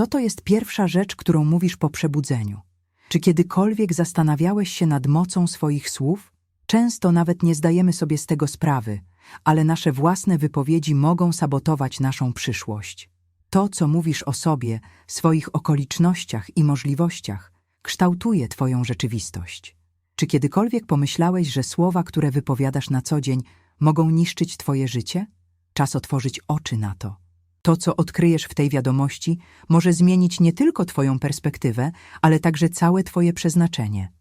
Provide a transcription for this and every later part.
Co to jest pierwsza rzecz, którą mówisz po przebudzeniu? Czy kiedykolwiek zastanawiałeś się nad mocą swoich słów? Często nawet nie zdajemy sobie z tego sprawy, ale nasze własne wypowiedzi mogą sabotować naszą przyszłość. To, co mówisz o sobie, swoich okolicznościach i możliwościach, kształtuje Twoją rzeczywistość. Czy kiedykolwiek pomyślałeś, że słowa, które wypowiadasz na co dzień, mogą niszczyć Twoje życie? Czas otworzyć oczy na to. To, co odkryjesz w tej wiadomości, może zmienić nie tylko Twoją perspektywę, ale także całe Twoje przeznaczenie.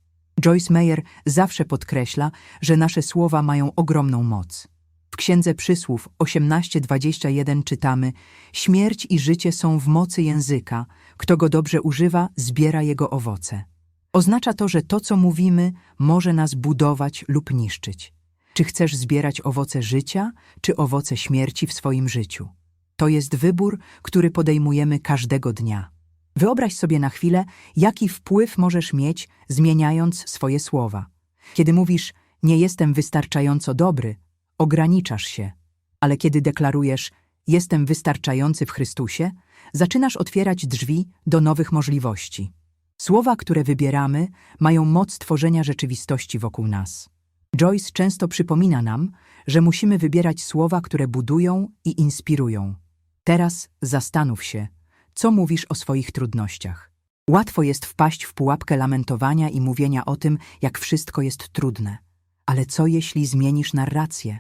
Joyce Meyer zawsze podkreśla, że nasze słowa mają ogromną moc. W Księdze Przysłów 18:21 czytamy: Śmierć i życie są w mocy języka, kto go dobrze używa, zbiera jego owoce. Oznacza to, że to, co mówimy, może nas budować lub niszczyć. Czy chcesz zbierać owoce życia, czy owoce śmierci w swoim życiu? To jest wybór, który podejmujemy każdego dnia. Wyobraź sobie na chwilę, jaki wpływ możesz mieć, zmieniając swoje słowa. Kiedy mówisz, nie jestem wystarczająco dobry, ograniczasz się, ale kiedy deklarujesz, jestem wystarczający w Chrystusie, zaczynasz otwierać drzwi do nowych możliwości. Słowa, które wybieramy, mają moc tworzenia rzeczywistości wokół nas. Joyce często przypomina nam, że musimy wybierać słowa, które budują i inspirują. Teraz zastanów się, co mówisz o swoich trudnościach. Łatwo jest wpaść w pułapkę lamentowania i mówienia o tym, jak wszystko jest trudne. Ale co jeśli zmienisz narrację?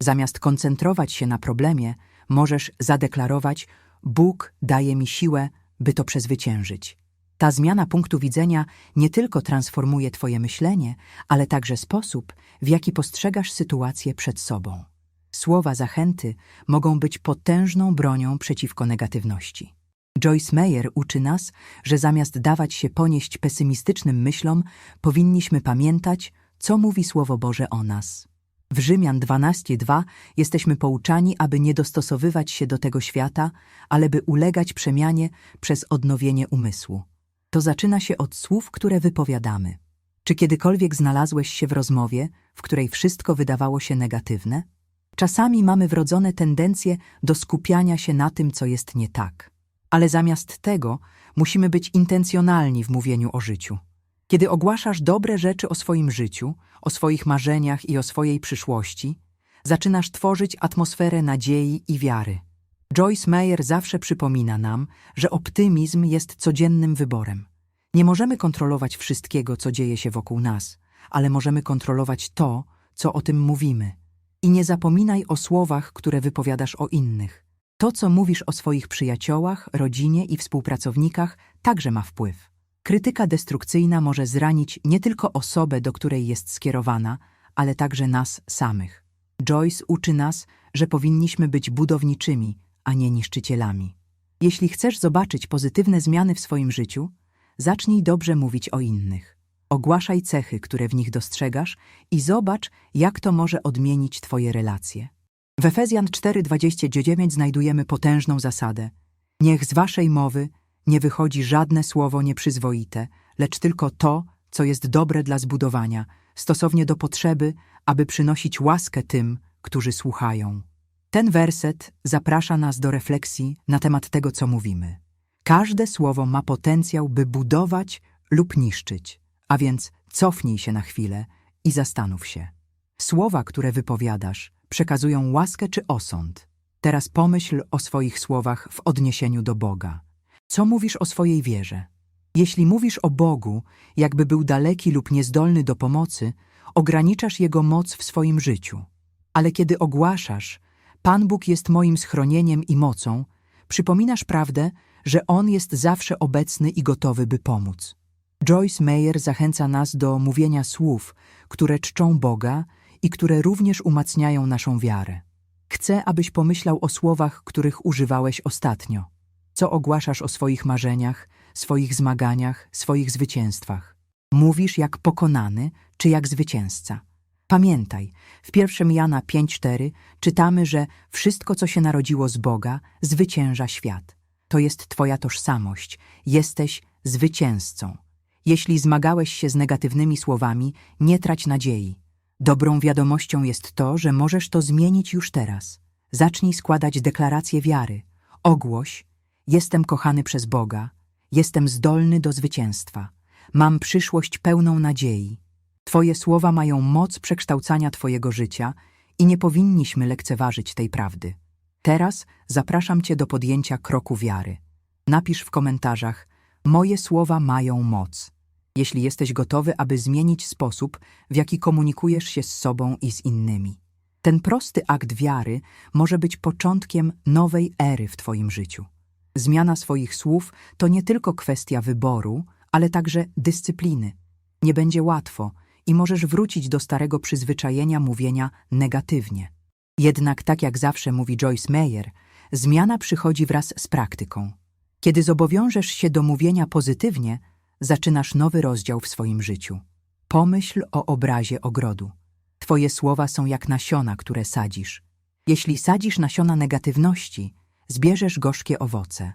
Zamiast koncentrować się na problemie, możesz zadeklarować: Bóg daje mi siłę, by to przezwyciężyć. Ta zmiana punktu widzenia nie tylko transformuje Twoje myślenie, ale także sposób, w jaki postrzegasz sytuację przed sobą. Słowa zachęty mogą być potężną bronią przeciwko negatywności. Joyce Meyer uczy nas, że zamiast dawać się ponieść pesymistycznym myślom, powinniśmy pamiętać, co mówi Słowo Boże o nas. W Rzymian 12:2 jesteśmy pouczani, aby nie dostosowywać się do tego świata, ale by ulegać przemianie przez odnowienie umysłu. To zaczyna się od słów, które wypowiadamy. Czy kiedykolwiek znalazłeś się w rozmowie, w której wszystko wydawało się negatywne? Czasami mamy wrodzone tendencje do skupiania się na tym, co jest nie tak. Ale zamiast tego musimy być intencjonalni w mówieniu o życiu. Kiedy ogłaszasz dobre rzeczy o swoim życiu, o swoich marzeniach i o swojej przyszłości, zaczynasz tworzyć atmosferę nadziei i wiary. Joyce Meyer zawsze przypomina nam, że optymizm jest codziennym wyborem. Nie możemy kontrolować wszystkiego, co dzieje się wokół nas, ale możemy kontrolować to, co o tym mówimy. I nie zapominaj o słowach, które wypowiadasz o innych. To, co mówisz o swoich przyjaciołach, rodzinie i współpracownikach, także ma wpływ. Krytyka destrukcyjna może zranić nie tylko osobę, do której jest skierowana, ale także nas samych. Joyce uczy nas, że powinniśmy być budowniczymi, a nie niszczycielami. Jeśli chcesz zobaczyć pozytywne zmiany w swoim życiu, zacznij dobrze mówić o innych. Ogłaszaj cechy, które w nich dostrzegasz i zobacz, jak to może odmienić Twoje relacje. W Efezjan 4:29 znajdujemy potężną zasadę. Niech z waszej mowy nie wychodzi żadne słowo nieprzyzwoite, lecz tylko to, co jest dobre dla zbudowania, stosownie do potrzeby, aby przynosić łaskę tym, którzy słuchają. Ten werset zaprasza nas do refleksji na temat tego, co mówimy. Każde słowo ma potencjał, by budować lub niszczyć, a więc cofnij się na chwilę i zastanów się. Słowa, które wypowiadasz, przekazują łaskę czy osąd. Teraz pomyśl o swoich słowach w odniesieniu do Boga. Co mówisz o swojej wierze? Jeśli mówisz o Bogu, jakby był daleki lub niezdolny do pomocy, ograniczasz Jego moc w swoim życiu. Ale kiedy ogłaszasz, Pan Bóg jest moim schronieniem i mocą, przypominasz prawdę, że On jest zawsze obecny i gotowy, by pomóc. Joyce Meyer zachęca nas do mówienia słów, które czczą Boga i które również umacniają naszą wiarę. Chcę, abyś pomyślał o słowach, których używałeś ostatnio. Co ogłaszasz o swoich marzeniach, swoich zmaganiach, swoich zwycięstwach? Mówisz jak pokonany czy jak zwycięzca? Pamiętaj, w 1 Jana 5:4 czytamy, że wszystko, co się narodziło z Boga, zwycięża świat. To jest Twoja tożsamość. Jesteś zwycięzcą. Jeśli zmagałeś się z negatywnymi słowami, nie trać nadziei. Dobrą wiadomością jest to, że możesz to zmienić już teraz. Zacznij składać deklaracje wiary. Ogłoś: Jestem kochany przez Boga, jestem zdolny do zwycięstwa, mam przyszłość pełną nadziei. Twoje słowa mają moc przekształcania Twojego życia i nie powinniśmy lekceważyć tej prawdy. Teraz zapraszam Cię do podjęcia kroku wiary. Napisz w komentarzach: Moje słowa mają moc. Jeśli jesteś gotowy, aby zmienić sposób, w jaki komunikujesz się z sobą i z innymi. Ten prosty akt wiary może być początkiem nowej ery w Twoim życiu. Zmiana swoich słów to nie tylko kwestia wyboru, ale także dyscypliny. Nie będzie łatwo i możesz wrócić do starego przyzwyczajenia mówienia negatywnie. Jednak, tak jak zawsze mówi Joyce Meyer, zmiana przychodzi wraz z praktyką. Kiedy zobowiążesz się do mówienia pozytywnie, zaczynasz nowy rozdział w swoim życiu. Pomyśl o obrazie ogrodu. Twoje słowa są jak nasiona, które sadzisz. Jeśli sadzisz nasiona negatywności, zbierzesz gorzkie owoce.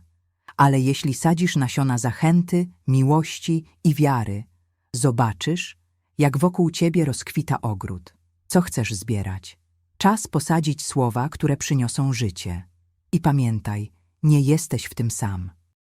Ale jeśli sadzisz nasiona zachęty, miłości i wiary, zobaczysz, jak wokół ciebie rozkwita ogród. Co chcesz zbierać? Czas posadzić słowa, które przyniosą życie. I pamiętaj, nie jesteś w tym sam.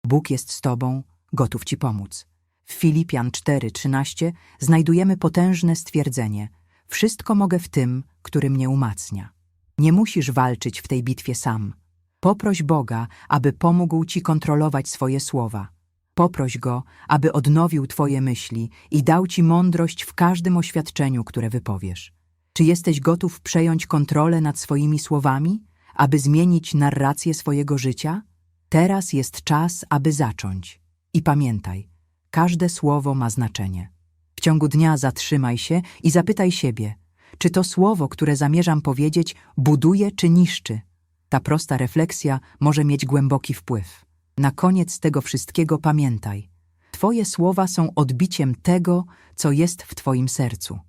Bóg jest z tobą, gotów ci pomóc. W Filipian 4:13 znajdujemy potężne stwierdzenie: Wszystko mogę w tym, który mnie umacnia. Nie musisz walczyć w tej bitwie sam. Poproś Boga, aby pomógł ci kontrolować swoje słowa. Poproś Go, aby odnowił Twoje myśli i dał Ci mądrość w każdym oświadczeniu, które wypowiesz. Czy jesteś gotów przejąć kontrolę nad swoimi słowami, aby zmienić narrację swojego życia? Teraz jest czas, aby zacząć. I pamiętaj, każde słowo ma znaczenie. W ciągu dnia zatrzymaj się i zapytaj siebie, czy to słowo, które zamierzam powiedzieć, buduje czy niszczy. Ta prosta refleksja może mieć głęboki wpływ. Na koniec tego wszystkiego pamiętaj. Twoje słowa są odbiciem tego, co jest w Twoim sercu.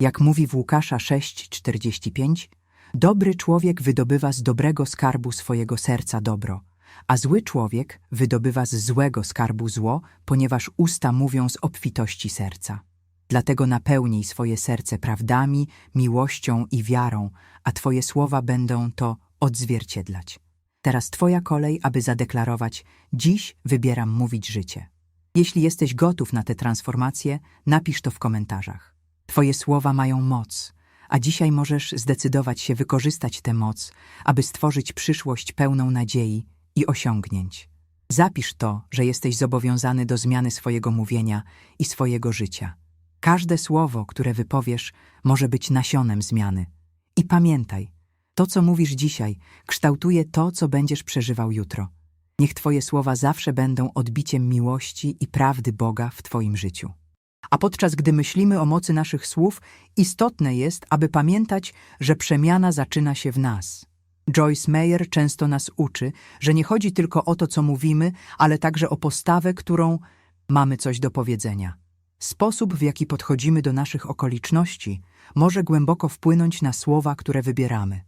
Jak mówi w Łukasza 6,45, dobry człowiek wydobywa z dobrego skarbu swojego serca dobro, a zły człowiek wydobywa z złego skarbu zło, ponieważ usta mówią z obfitości serca. Dlatego napełnij swoje serce prawdami, miłością i wiarą, a Twoje słowa będą to odzwierciedlać. Teraz Twoja kolej, aby zadeklarować: Dziś wybieram mówić życie. Jeśli jesteś gotów na tę transformację, napisz to w komentarzach. Twoje słowa mają moc, a dzisiaj możesz zdecydować się wykorzystać tę moc, aby stworzyć przyszłość pełną nadziei i osiągnięć. Zapisz to, że jesteś zobowiązany do zmiany swojego mówienia i swojego życia. Każde słowo, które wypowiesz, może być nasionem zmiany. I pamiętaj, to, co mówisz dzisiaj, kształtuje to, co będziesz przeżywał jutro. Niech Twoje słowa zawsze będą odbiciem miłości i prawdy Boga w Twoim życiu. A podczas gdy myślimy o mocy naszych słów, istotne jest, aby pamiętać, że przemiana zaczyna się w nas. Joyce Meyer często nas uczy, że nie chodzi tylko o to, co mówimy, ale także o postawę, którą mamy coś do powiedzenia. Sposób, w jaki podchodzimy do naszych okoliczności, może głęboko wpłynąć na słowa, które wybieramy.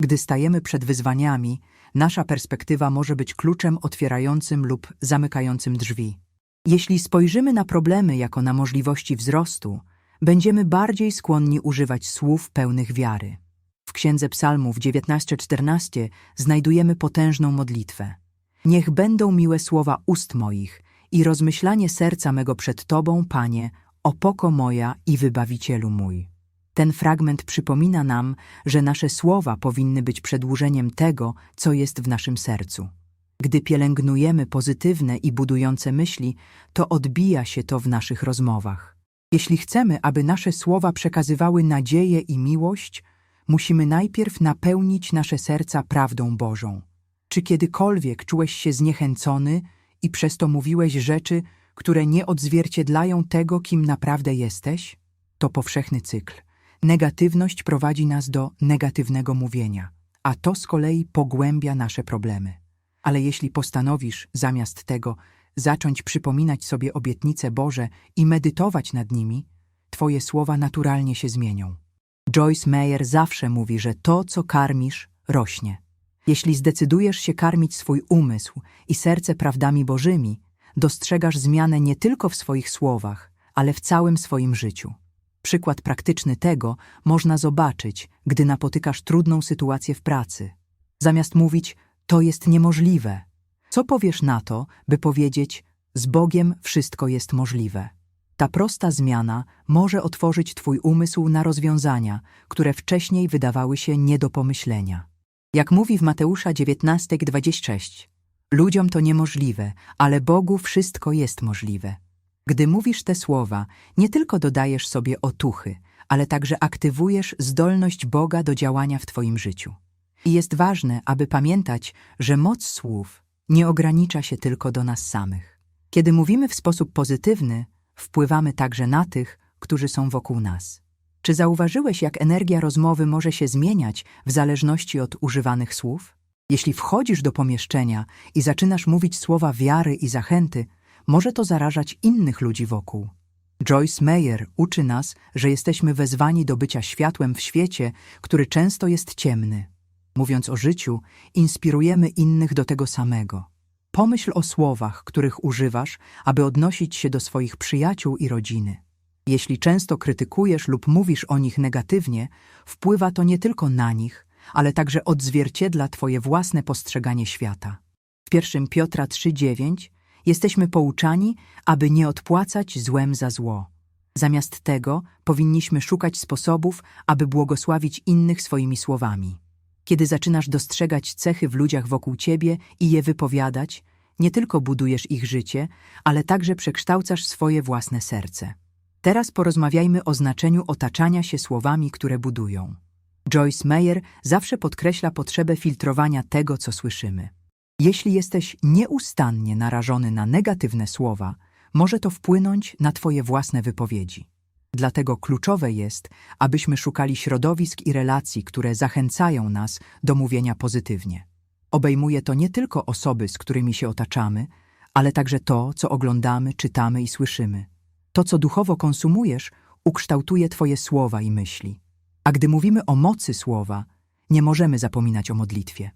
Gdy stajemy przed wyzwaniami, nasza perspektywa może być kluczem otwierającym lub zamykającym drzwi. Jeśli spojrzymy na problemy jako na możliwości wzrostu, będziemy bardziej skłonni używać słów pełnych wiary. W Księdze Psalmów 19:14 znajdujemy potężną modlitwę. Niech będą miłe słowa ust moich i rozmyślanie serca mego przed Tobą, Panie, opoko moja i wybawicielu mój. Ten fragment przypomina nam, że nasze słowa powinny być przedłużeniem tego, co jest w naszym sercu. Gdy pielęgnujemy pozytywne i budujące myśli, to odbija się to w naszych rozmowach. Jeśli chcemy, aby nasze słowa przekazywały nadzieję i miłość, musimy najpierw napełnić nasze serca prawdą Bożą. Czy kiedykolwiek czułeś się zniechęcony i przez to mówiłeś rzeczy, które nie odzwierciedlają tego, kim naprawdę jesteś? To powszechny cykl. Negatywność prowadzi nas do negatywnego mówienia, a to z kolei pogłębia nasze problemy. Ale jeśli postanowisz zamiast tego zacząć przypominać sobie obietnice Boże i medytować nad nimi, Twoje słowa naturalnie się zmienią. Joyce Meyer zawsze mówi, że to, co karmisz, rośnie. Jeśli zdecydujesz się karmić swój umysł i serce prawdami Bożymi, dostrzegasz zmianę nie tylko w swoich słowach, ale w całym swoim życiu. Przykład praktyczny tego można zobaczyć, gdy napotykasz trudną sytuację w pracy. Zamiast mówić, to jest niemożliwe, Co powiesz na to, by powiedzieć: Z Bogiem wszystko jest możliwe? Ta prosta zmiana może otworzyć Twój umysł na rozwiązania, które wcześniej wydawały się nie do pomyślenia. Jak mówi w Mateusza 19:26, ludziom to niemożliwe, ale Bogu wszystko jest możliwe. Gdy mówisz te słowa, nie tylko dodajesz sobie otuchy, ale także aktywujesz zdolność Boga do działania w Twoim życiu. I jest ważne, aby pamiętać, że moc słów nie ogranicza się tylko do nas samych. Kiedy mówimy w sposób pozytywny, wpływamy także na tych, którzy są wokół nas. Czy zauważyłeś, jak energia rozmowy może się zmieniać w zależności od używanych słów? Jeśli wchodzisz do pomieszczenia i zaczynasz mówić słowa wiary i zachęty, może to zarażać innych ludzi wokół. Joyce Meyer uczy nas, że jesteśmy wezwani do bycia światłem w świecie, który często jest ciemny. Mówiąc o życiu, inspirujemy innych do tego samego. Pomyśl o słowach, których używasz, aby odnosić się do swoich przyjaciół i rodziny. Jeśli często krytykujesz lub mówisz o nich negatywnie, wpływa to nie tylko na nich, ale także odzwierciedla Twoje własne postrzeganie świata. W 1 Piotra 3,9 jesteśmy pouczani, aby nie odpłacać złem za zło. Zamiast tego powinniśmy szukać sposobów, aby błogosławić innych swoimi słowami. Kiedy zaczynasz dostrzegać cechy w ludziach wokół ciebie i je wypowiadać, nie tylko budujesz ich życie, ale także przekształcasz swoje własne serce. Teraz porozmawiajmy o znaczeniu otaczania się słowami, które budują. Joyce Meyer zawsze podkreśla potrzebę filtrowania tego, co słyszymy. Jeśli jesteś nieustannie narażony na negatywne słowa, może to wpłynąć na Twoje własne wypowiedzi. Dlatego kluczowe jest, abyśmy szukali środowisk i relacji, które zachęcają nas do mówienia pozytywnie. Obejmuje to nie tylko osoby, z którymi się otaczamy, ale także to, co oglądamy, czytamy i słyszymy. To, co duchowo konsumujesz, ukształtuje Twoje słowa i myśli. A gdy mówimy o mocy słowa, nie możemy zapominać o modlitwie.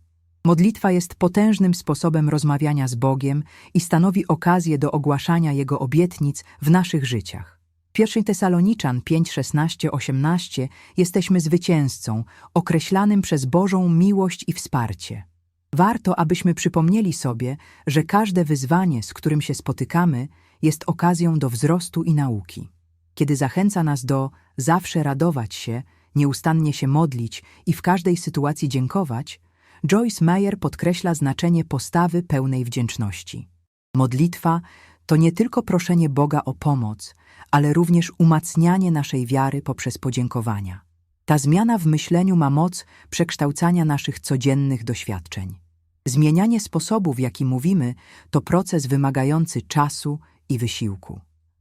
Modlitwa jest potężnym sposobem rozmawiania z Bogiem i stanowi okazję do ogłaszania Jego obietnic w naszych życiach. 1 Tesaloniczan 5, 16, 18 jesteśmy zwycięzcą, określanym przez Bożą miłość i wsparcie. Warto, abyśmy przypomnieli sobie, że każde wyzwanie, z którym się spotykamy, jest okazją do wzrostu i nauki. Kiedy zachęca nas do zawsze radować się, nieustannie się modlić i w każdej sytuacji dziękować, Joyce Meyer podkreśla znaczenie postawy pełnej wdzięczności. Modlitwa to nie tylko proszenie Boga o pomoc, ale również umacnianie naszej wiary poprzez podziękowania. Ta zmiana w myśleniu ma moc przekształcania naszych codziennych doświadczeń. Zmienianie sposobu, w jaki mówimy, to proces wymagający czasu i wysiłku.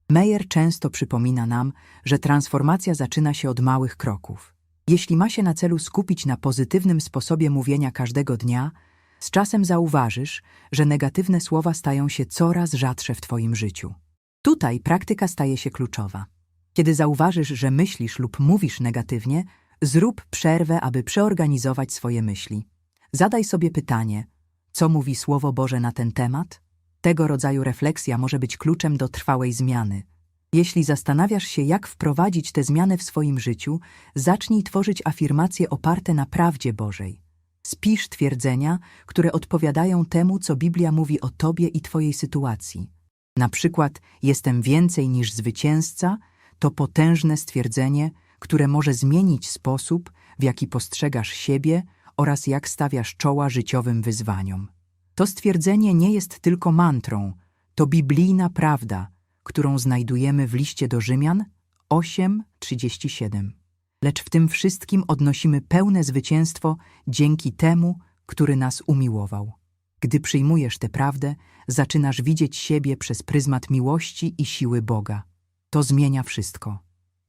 Meyer często przypomina nam, że transformacja zaczyna się od małych kroków. Jeśli ma się na celu skupić na pozytywnym sposobie mówienia każdego dnia, z czasem zauważysz, że negatywne słowa stają się coraz rzadsze w Twoim życiu. Tutaj praktyka staje się kluczowa. Kiedy zauważysz, że myślisz lub mówisz negatywnie, zrób przerwę, aby przeorganizować swoje myśli. Zadaj sobie pytanie, co mówi Słowo Boże na ten temat? Tego rodzaju refleksja może być kluczem do trwałej zmiany. Jeśli zastanawiasz się, jak wprowadzić tę zmianę w swoim życiu, zacznij tworzyć afirmacje oparte na prawdzie Bożej. Spisz twierdzenia, które odpowiadają temu, co Biblia mówi o tobie i twojej sytuacji. Na przykład, jestem więcej niż zwycięzca, to potężne stwierdzenie, które może zmienić sposób, w jaki postrzegasz siebie oraz jak stawiasz czoła życiowym wyzwaniom. To stwierdzenie nie jest tylko mantrą, to biblijna prawda, którą znajdujemy w liście do Rzymian 8:37. Lecz w tym wszystkim odnosimy pełne zwycięstwo dzięki temu, który nas umiłował. Gdy przyjmujesz tę prawdę, zaczynasz widzieć siebie przez pryzmat miłości i siły Boga. To zmienia wszystko.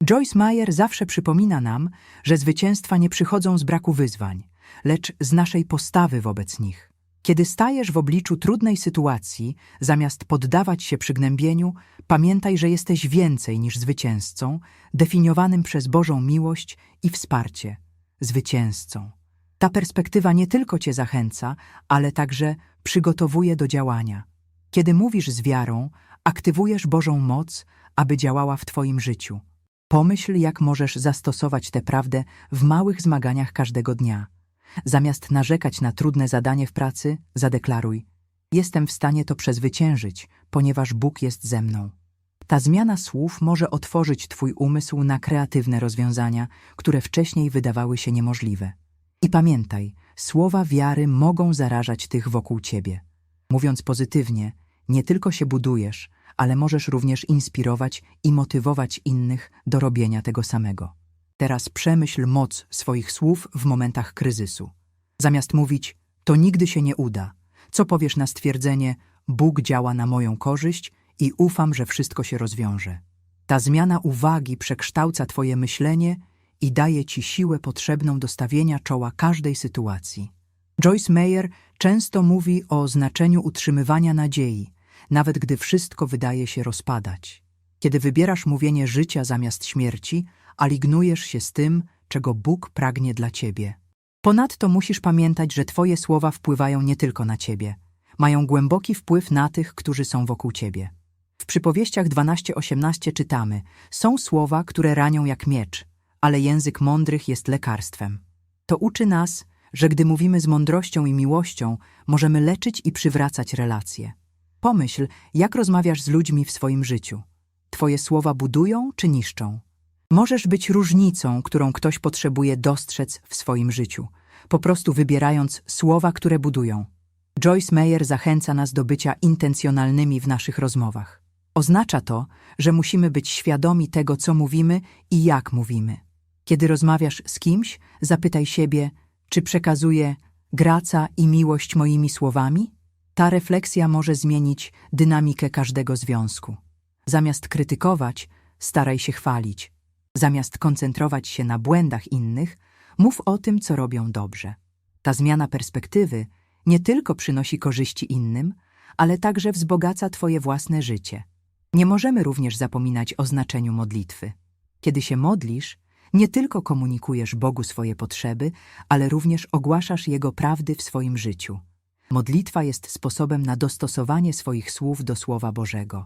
Joyce Meyer zawsze przypomina nam, że zwycięstwa nie przychodzą z braku wyzwań, lecz z naszej postawy wobec nich. Kiedy stajesz w obliczu trudnej sytuacji, zamiast poddawać się przygnębieniu, pamiętaj, że jesteś więcej niż zwycięzcą, definiowanym przez Bożą miłość i wsparcie. Zwycięzcą. Ta perspektywa nie tylko cię zachęca, ale także przygotowuje do działania. Kiedy mówisz z wiarą, aktywujesz Bożą moc, aby działała w Twoim życiu. Pomyśl, jak możesz zastosować tę prawdę w małych zmaganiach każdego dnia. Zamiast narzekać na trudne zadanie w pracy, zadeklaruj: Jestem w stanie to przezwyciężyć, ponieważ Bóg jest ze mną. Ta zmiana słów może otworzyć Twój umysł na kreatywne rozwiązania, które wcześniej wydawały się niemożliwe. I pamiętaj, słowa wiary mogą zarażać tych wokół Ciebie. Mówiąc pozytywnie, nie tylko się budujesz, ale możesz również inspirować i motywować innych do robienia tego samego. Teraz przemyśl moc swoich słów w momentach kryzysu. Zamiast mówić, to nigdy się nie uda, co powiesz na stwierdzenie, Bóg działa na moją korzyść i ufam, że wszystko się rozwiąże. Ta zmiana uwagi przekształca Twoje myślenie i daje Ci siłę potrzebną do stawienia czoła każdej sytuacji. Joyce Meyer często mówi o znaczeniu utrzymywania nadziei, nawet gdy wszystko wydaje się rozpadać. Kiedy wybierasz mówienie życia zamiast śmierci, alignujesz się z tym, czego Bóg pragnie dla Ciebie. Ponadto musisz pamiętać, że Twoje słowa wpływają nie tylko na Ciebie, mają głęboki wpływ na tych, którzy są wokół Ciebie. W przypowieściach 12-18 czytamy: Są słowa, które ranią jak miecz, ale język mądrych jest lekarstwem. To uczy nas, że gdy mówimy z mądrością i miłością, możemy leczyć i przywracać relacje. Pomyśl, jak rozmawiasz z ludźmi w swoim życiu. Twoje słowa budują czy niszczą? Możesz być różnicą, którą ktoś potrzebuje dostrzec w swoim życiu, po prostu wybierając słowa, które budują. Joyce Meyer zachęca nas do bycia intencjonalnymi w naszych rozmowach. Oznacza to, że musimy być świadomi tego, co mówimy i jak mówimy. Kiedy rozmawiasz z kimś, zapytaj siebie, czy przekazuję graca i miłość moimi słowami? Ta refleksja może zmienić dynamikę każdego związku. Zamiast krytykować, staraj się chwalić. Zamiast koncentrować się na błędach innych, mów o tym, co robią dobrze. Ta zmiana perspektywy nie tylko przynosi korzyści innym, ale także wzbogaca Twoje własne życie. Nie możemy również zapominać o znaczeniu modlitwy. Kiedy się modlisz, nie tylko komunikujesz Bogu swoje potrzeby, ale również ogłaszasz Jego prawdy w swoim życiu. Modlitwa jest sposobem na dostosowanie swoich słów do Słowa Bożego.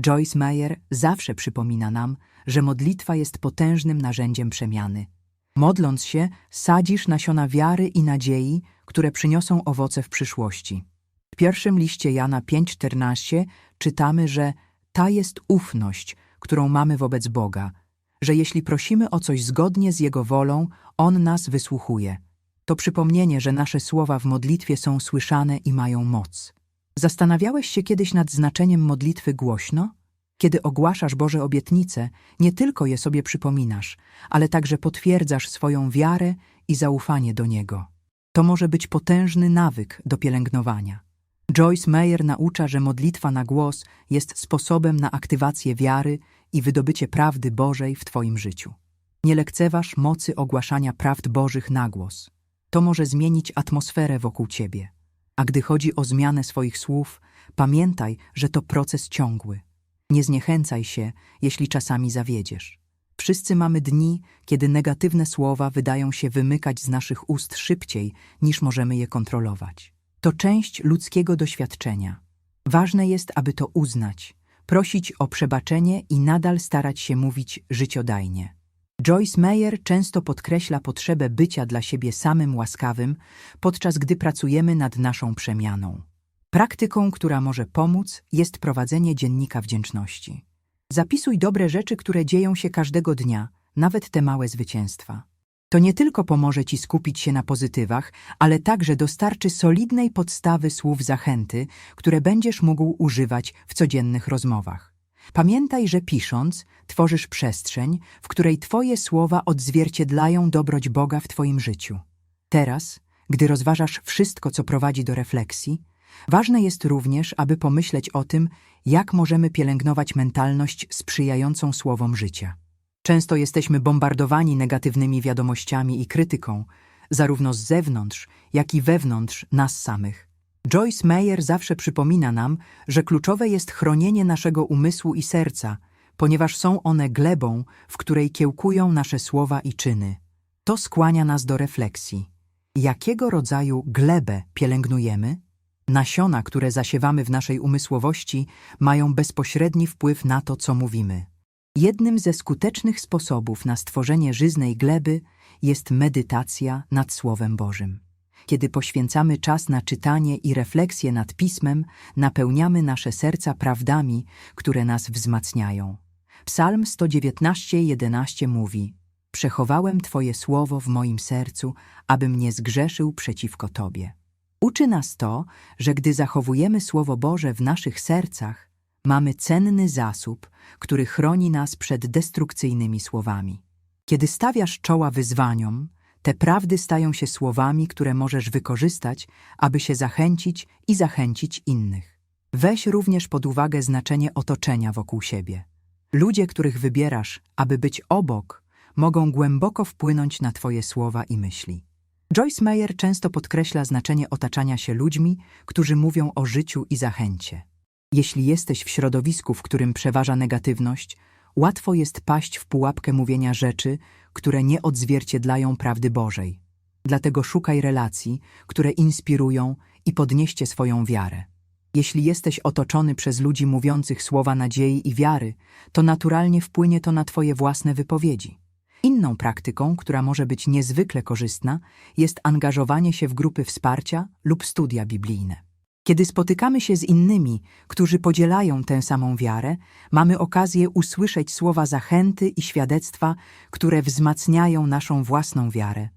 Joyce Meyer zawsze przypomina nam, że modlitwa jest potężnym narzędziem przemiany. Modląc się, sadzisz nasiona wiary i nadziei, które przyniosą owoce w przyszłości. W pierwszym liście Jana 5:14 czytamy, że ta jest ufność, którą mamy wobec Boga, że jeśli prosimy o coś zgodnie z Jego wolą, On nas wysłuchuje. To przypomnienie, że nasze słowa w modlitwie są słyszane i mają moc. Zastanawiałeś się kiedyś nad znaczeniem modlitwy głośno? Kiedy ogłaszasz Boże obietnice, nie tylko je sobie przypominasz, ale także potwierdzasz swoją wiarę i zaufanie do Niego. To może być potężny nawyk do pielęgnowania. Joyce Meyer naucza, że modlitwa na głos jest sposobem na aktywację wiary i wydobycie prawdy Bożej w Twoim życiu. Nie lekceważ mocy ogłaszania prawd Bożych na głos. To może zmienić atmosferę wokół Ciebie. A gdy chodzi o zmianę swoich słów, pamiętaj, że to proces ciągły. Nie zniechęcaj się, jeśli czasami zawiedziesz. Wszyscy mamy dni, kiedy negatywne słowa wydają się wymykać z naszych ust szybciej, niż możemy je kontrolować. To część ludzkiego doświadczenia. Ważne jest, aby to uznać, prosić o przebaczenie i nadal starać się mówić życiodajnie. Joyce Meyer często podkreśla potrzebę bycia dla siebie samym łaskawym, podczas gdy pracujemy nad naszą przemianą. Praktyką, która może pomóc, jest prowadzenie dziennika wdzięczności. Zapisuj dobre rzeczy, które dzieją się każdego dnia, nawet te małe zwycięstwa. To nie tylko pomoże Ci skupić się na pozytywach, ale także dostarczy solidnej podstawy słów zachęty, które będziesz mógł używać w codziennych rozmowach. Pamiętaj, że pisząc, tworzysz przestrzeń, w której Twoje słowa odzwierciedlają dobroć Boga w Twoim życiu. Teraz, gdy rozważasz wszystko, co prowadzi do refleksji, ważne jest również, aby pomyśleć o tym, jak możemy pielęgnować mentalność sprzyjającą słowom życia. Często jesteśmy bombardowani negatywnymi wiadomościami i krytyką, zarówno z zewnątrz, jak i wewnątrz nas samych. Joyce Meyer zawsze przypomina nam, że kluczowe jest chronienie naszego umysłu i serca, ponieważ są one glebą, w której kiełkują nasze słowa i czyny. To skłania nas do refleksji. Jakiego rodzaju glebę pielęgnujemy? Nasiona, które zasiewamy w naszej umysłowości, mają bezpośredni wpływ na to, co mówimy. Jednym ze skutecznych sposobów na stworzenie żyznej gleby jest medytacja nad Słowem Bożym. Kiedy poświęcamy czas na czytanie i refleksję nad pismem, napełniamy nasze serca prawdami, które nas wzmacniają. Psalm 119:11 mówi: Przechowałem Twoje słowo w moim sercu, abym nie zgrzeszył przeciwko Tobie. Uczy nas to, że gdy zachowujemy Słowo Boże w naszych sercach, mamy cenny zasób, który chroni nas przed destrukcyjnymi słowami. Kiedy stawiasz czoła wyzwaniom, te prawdy stają się słowami, które możesz wykorzystać, aby się zachęcić i zachęcić innych. Weź również pod uwagę znaczenie otoczenia wokół siebie. Ludzie, których wybierasz, aby być obok, mogą głęboko wpłynąć na Twoje słowa i myśli. Joyce Meyer często podkreśla znaczenie otaczania się ludźmi, którzy mówią o życiu i zachęcie. Jeśli jesteś w środowisku, w którym przeważa negatywność, łatwo jest paść w pułapkę mówienia rzeczy, które nie odzwierciedlają prawdy Bożej. Dlatego szukaj relacji, które inspirują i podnieście swoją wiarę. Jeśli jesteś otoczony przez ludzi mówiących słowa nadziei i wiary, to naturalnie wpłynie to na Twoje własne wypowiedzi. Inną praktyką, która może być niezwykle korzystna, jest angażowanie się w grupy wsparcia lub studia biblijne. Kiedy spotykamy się z innymi, którzy podzielają tę samą wiarę, mamy okazję usłyszeć słowa zachęty i świadectwa, które wzmacniają naszą własną wiarę.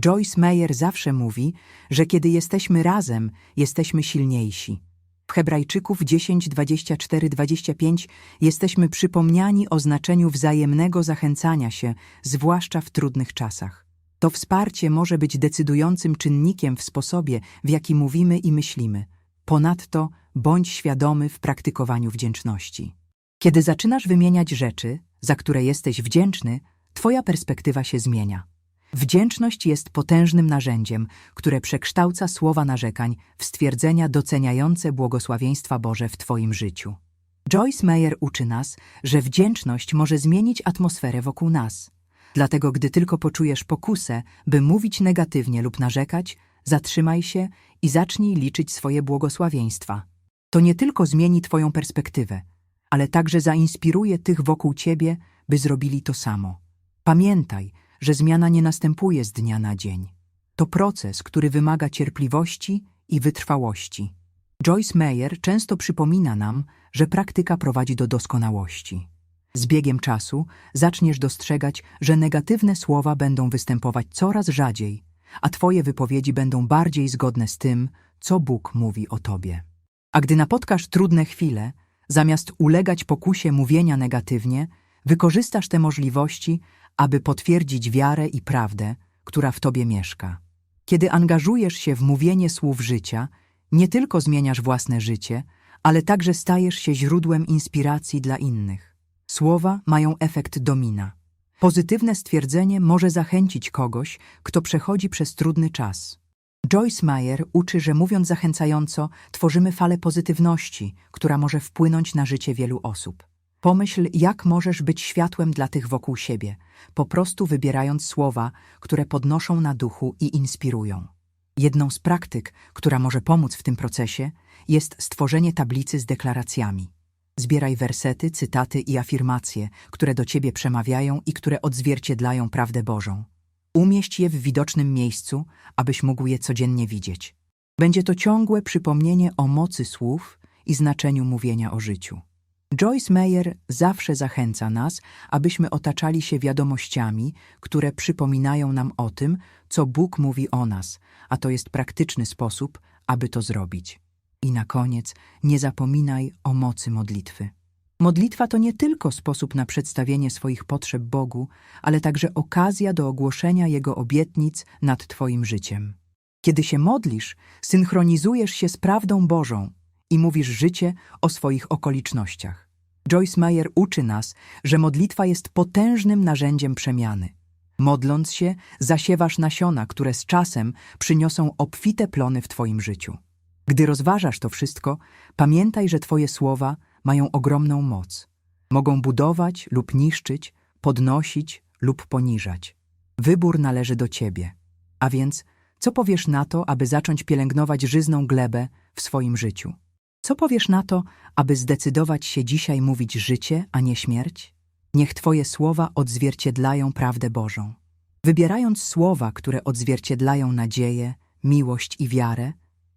Joyce Meyer zawsze mówi, że kiedy jesteśmy razem, jesteśmy silniejsi. W Hebrajczyków 10, 24, 25 jesteśmy przypomniani o znaczeniu wzajemnego zachęcania się, zwłaszcza w trudnych czasach. To wsparcie może być decydującym czynnikiem w sposobie, w jaki mówimy i myślimy. Ponadto bądź świadomy w praktykowaniu wdzięczności. Kiedy zaczynasz wymieniać rzeczy, za które jesteś wdzięczny, Twoja perspektywa się zmienia. Wdzięczność jest potężnym narzędziem, które przekształca słowa narzekań w stwierdzenia doceniające błogosławieństwa Boże w Twoim życiu. Joyce Meyer uczy nas, że wdzięczność może zmienić atmosferę wokół nas. Dlatego, gdy tylko poczujesz pokusę, by mówić negatywnie lub narzekać, zatrzymaj się i zacznij liczyć swoje błogosławieństwa. To nie tylko zmieni Twoją perspektywę, ale także zainspiruje tych wokół Ciebie, by zrobili to samo. Pamiętaj, że zmiana nie następuje z dnia na dzień. To proces, który wymaga cierpliwości i wytrwałości. Joyce Meyer często przypomina nam, że praktyka prowadzi do doskonałości. Z biegiem czasu zaczniesz dostrzegać, że negatywne słowa będą występować coraz rzadziej, a Twoje wypowiedzi będą bardziej zgodne z tym, co Bóg mówi o Tobie. A gdy napotkasz trudne chwile, zamiast ulegać pokusie mówienia negatywnie, wykorzystasz te możliwości, aby potwierdzić wiarę i prawdę, która w Tobie mieszka. Kiedy angażujesz się w mówienie słów życia, nie tylko zmieniasz własne życie, ale także stajesz się źródłem inspiracji dla innych. Słowa mają efekt domina. Pozytywne stwierdzenie może zachęcić kogoś, kto przechodzi przez trudny czas. Joyce Meyer uczy, że mówiąc zachęcająco, tworzymy falę pozytywności, która może wpłynąć na życie wielu osób. Pomyśl, jak możesz być światłem dla tych wokół siebie, po prostu wybierając słowa, które podnoszą na duchu i inspirują. Jedną z praktyk, która może pomóc w tym procesie, jest stworzenie tablicy z deklaracjami. Zbieraj wersety, cytaty i afirmacje, które do ciebie przemawiają i które odzwierciedlają prawdę Bożą. Umieść je w widocznym miejscu, abyś mógł je codziennie widzieć. Będzie to ciągłe przypomnienie o mocy słów i znaczeniu mówienia o życiu. Joyce Meyer zawsze zachęca nas, abyśmy otaczali się wiadomościami, które przypominają nam o tym, co Bóg mówi o nas, a to jest praktyczny sposób, aby to zrobić. I na koniec nie zapominaj o mocy modlitwy. Modlitwa to nie tylko sposób na przedstawienie swoich potrzeb Bogu, ale także okazja do ogłoszenia Jego obietnic nad Twoim życiem. Kiedy się modlisz, synchronizujesz się z prawdą Bożą i mówisz życie o swoich okolicznościach. Joyce Meyer uczy nas, że modlitwa jest potężnym narzędziem przemiany. Modląc się, zasiewasz nasiona, które z czasem przyniosą obfite plony w Twoim życiu. Gdy rozważasz to wszystko, pamiętaj, że Twoje słowa mają ogromną moc. Mogą budować lub niszczyć, podnosić lub poniżać. Wybór należy do Ciebie. A więc, co powiesz na to, aby zacząć pielęgnować żyzną glebę w swoim życiu? Co powiesz na to, aby zdecydować się dzisiaj mówić życie, a nie śmierć? Niech Twoje słowa odzwierciedlają prawdę Bożą. Wybierając słowa, które odzwierciedlają nadzieję, miłość i wiarę,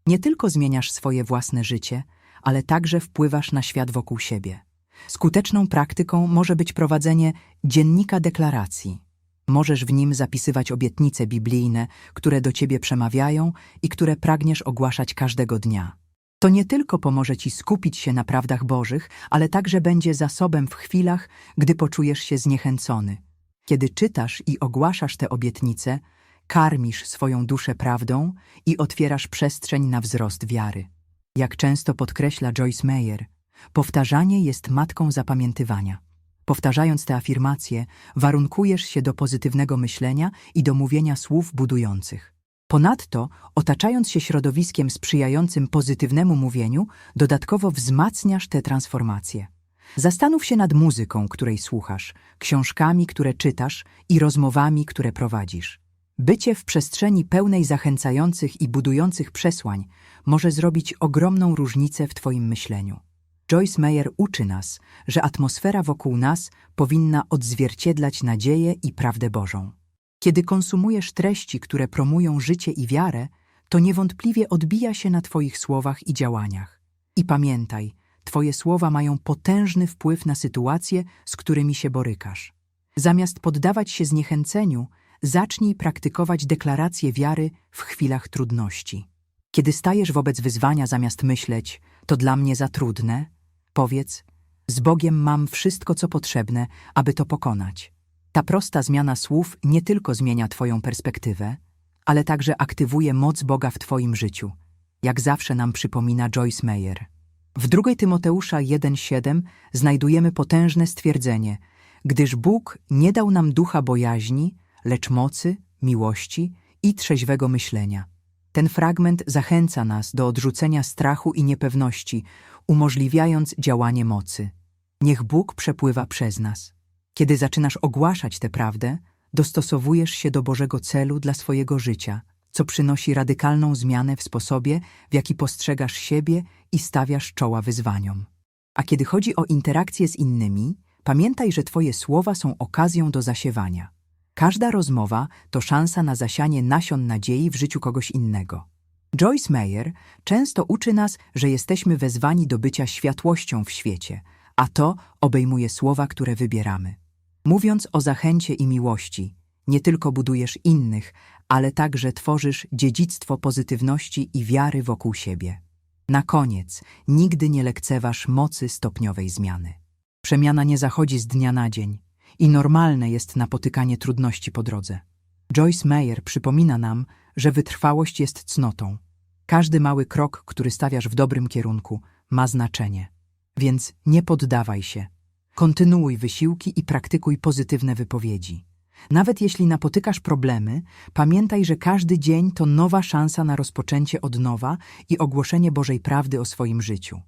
nie tylko zmieniasz swoje własne życie, ale także wpływasz na świat wokół siebie. Skuteczną praktyką może być prowadzenie dziennika deklaracji. Możesz w nim zapisywać obietnice biblijne, które do ciebie przemawiają i które pragniesz ogłaszać każdego dnia. To nie tylko pomoże ci skupić się na prawdach Bożych, ale także będzie zasobem w chwilach, gdy poczujesz się zniechęcony. Kiedy czytasz i ogłaszasz te obietnice, karmisz swoją duszę prawdą i otwierasz przestrzeń na wzrost wiary. Jak często podkreśla Joyce Meyer, powtarzanie jest matką zapamiętywania. Powtarzając te afirmacje, warunkujesz się do pozytywnego myślenia i do mówienia słów budujących. Ponadto, otaczając się środowiskiem sprzyjającym pozytywnemu mówieniu, dodatkowo wzmacniasz te transformacje. Zastanów się nad muzyką, której słuchasz, książkami, które czytasz i rozmowami, które prowadzisz. Bycie w przestrzeni pełnej zachęcających i budujących przesłań może zrobić ogromną różnicę w Twoim myśleniu. Joyce Meyer uczy nas, że atmosfera wokół nas powinna odzwierciedlać nadzieję i prawdę Bożą. Kiedy konsumujesz treści, które promują życie i wiarę, to niewątpliwie odbija się na Twoich słowach i działaniach. I pamiętaj, Twoje słowa mają potężny wpływ na sytuacje, z którymi się borykasz. Zamiast poddawać się zniechęceniu, zacznij praktykować deklarację wiary w chwilach trudności. Kiedy stajesz wobec wyzwania zamiast myśleć, to dla mnie za trudne, powiedz, z Bogiem mam wszystko, co potrzebne, aby to pokonać. Ta prosta zmiana słów nie tylko zmienia Twoją perspektywę, ale także aktywuje moc Boga w Twoim życiu, jak zawsze nam przypomina Joyce Meyer. W 2 Tymoteusza 1,7 znajdujemy potężne stwierdzenie, gdyż Bóg nie dał nam ducha bojaźni, lecz mocy, miłości i trzeźwego myślenia. Ten fragment zachęca nas do odrzucenia strachu i niepewności, umożliwiając działanie mocy. Niech Bóg przepływa przez nas. Kiedy zaczynasz ogłaszać tę prawdę, dostosowujesz się do Bożego celu dla swojego życia, co przynosi radykalną zmianę w sposobie, w jaki postrzegasz siebie i stawiasz czoła wyzwaniom. A kiedy chodzi o interakcje z innymi, pamiętaj, że Twoje słowa są okazją do zasiewania. Każda rozmowa to szansa na zasianie nasion nadziei w życiu kogoś innego. Joyce Meyer często uczy nas, że jesteśmy wezwani do bycia światłością w świecie, a to obejmuje słowa, które wybieramy. Mówiąc o zachęcie i miłości, nie tylko budujesz innych, ale także tworzysz dziedzictwo pozytywności i wiary wokół siebie. Na koniec, nigdy nie lekceważ mocy stopniowej zmiany. Przemiana nie zachodzi z dnia na dzień i normalne jest napotykanie trudności po drodze. Joyce Meyer przypomina nam, że wytrwałość jest cnotą. Każdy mały krok, który stawiasz w dobrym kierunku, ma znaczenie. Więc nie poddawaj się. Kontynuuj wysiłki i praktykuj pozytywne wypowiedzi. Nawet jeśli napotykasz problemy, pamiętaj, że każdy dzień to nowa szansa na rozpoczęcie od nowa i ogłoszenie Bożej prawdy o swoim życiu.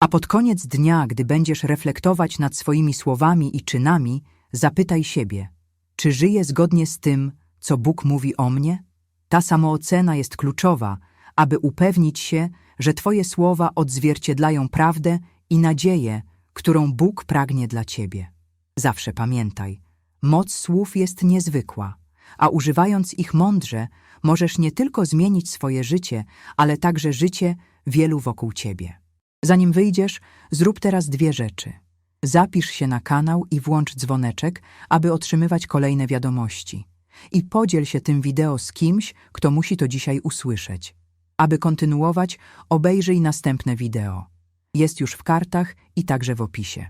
A pod koniec dnia, gdy będziesz reflektować nad swoimi słowami i czynami, zapytaj siebie, czy żyję zgodnie z tym, co Bóg mówi o mnie? Ta samoocena jest kluczowa, aby upewnić się, że Twoje słowa odzwierciedlają prawdę i nadzieję, którą Bóg pragnie dla Ciebie. Zawsze pamiętaj, moc słów jest niezwykła, a używając ich mądrze, możesz nie tylko zmienić swoje życie, ale także życie wielu wokół Ciebie. Zanim wyjdziesz, zrób teraz dwie rzeczy. Zapisz się na kanał i włącz dzwoneczek, aby otrzymywać kolejne wiadomości. I podziel się tym wideo z kimś, kto musi to dzisiaj usłyszeć. Aby kontynuować, obejrzyj następne wideo. Jest już w kartach i także w opisie.